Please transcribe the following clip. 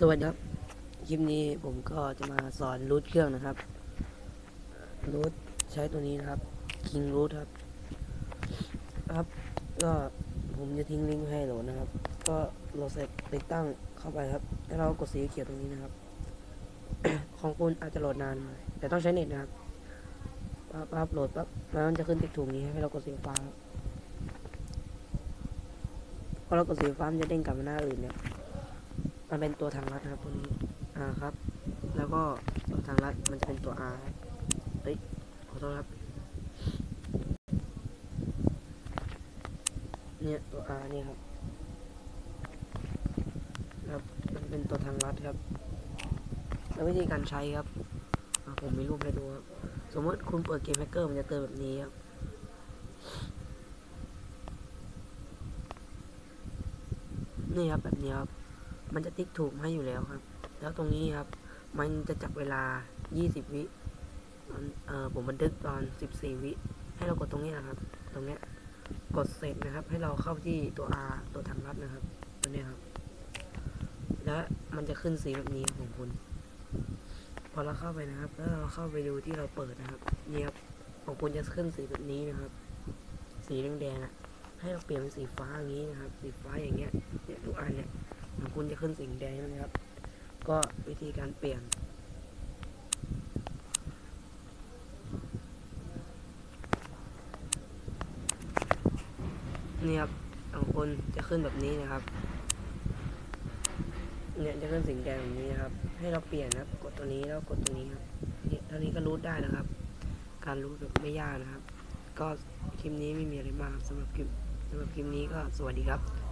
สวัสดีครับ คลิปนี้ผมก็จะมาสอนรูทเครื่องนะครับ รูทใช้ตัวนี้นะครับ King Root ครับ ครับ ก็ผมจะทิ้งลิงก์ให้โหลดนะครับ ก็โหลดเสร็จติดตั้งเข้าไปครับ แล้วเรากดสีเขียวตรงนี้นะครับ ของคุณอาจจะโหลดนานหน่อยแต่ต้องใช้เน็ตนะครับปั๊บปั๊บโหลดปั๊บแล้วมันจะขึ้นติ๊กถูกนี้ให้เรากดสีฟ้าครับพอเรากดสีฟ้ามันจะเด้งกลับมาหน้าอื่นเนี่ย มันเป็นตัวทางลัดนะครับตัวนี้อ่าครับ แล้วก็ตัวทางลัดมันจะเป็นตัว R ครับเฮ้ยขอโทษครับ เนี่ยตัว R เนี่ยครับ ครับ มันเป็นตัวทางลัดครับ แล้ววิธีการใช้ครับผมมีรูปให้ดูครับ สมมติคุณเปิดเกมแฮกเกอร์มันจะเตือนแบบนี้ครับนี่ครับแบบนี้ครับ มันจะติ๊กถูกให้อยู่แล้วครับ แล้วตรงนี้ครับ มันจะจับเวลา 20 วิเอ่อผมบันทึกตอน 14 วิ ให้เรากดตรงนี้นะครับ ตรงนี้กดเสร็จนะครับ ให้เราเข้าที่ตัว R ตัวทางลัดนะครับ ตัวนี้ครับ และมันจะขึ้นสีแบบนี้ของคุณ พอเราเข้าไปนะครับ แล้วเราเข้าไปดูที่เราเปิดนะครับ เนี่ครับของคุณจะขึ้นสีแบบนี้นะครับ สีแดงๆอะให้เราเปลี่ยนเป็นสีฟ้าอย่างนี้นะครับ สีฟ้าอย่างเงี้ยเนี่ยทุกอันเนี่ย ของคุณจะขึ้นสีแดงนะครับ ก็วิธีการเปลี่ยน นี่ครับของคุณจะขึ้นแบบนี้นะครับ เนี่ยจะขึ้นสีแดงแบบนี้นะครับ ให้เราเปลี่ยนนะครับ กดตัวนี้แล้วกดตัวนี้ครับเนี่ยเท่านี้ก็รูทได้นะครับ การรูทแบบไม่ยากนะครับ ก็คลิปนี้ไม่มีอะไรมากสำหรับคลิปสำหรับคลิปนี้ก็สวัสดีครับ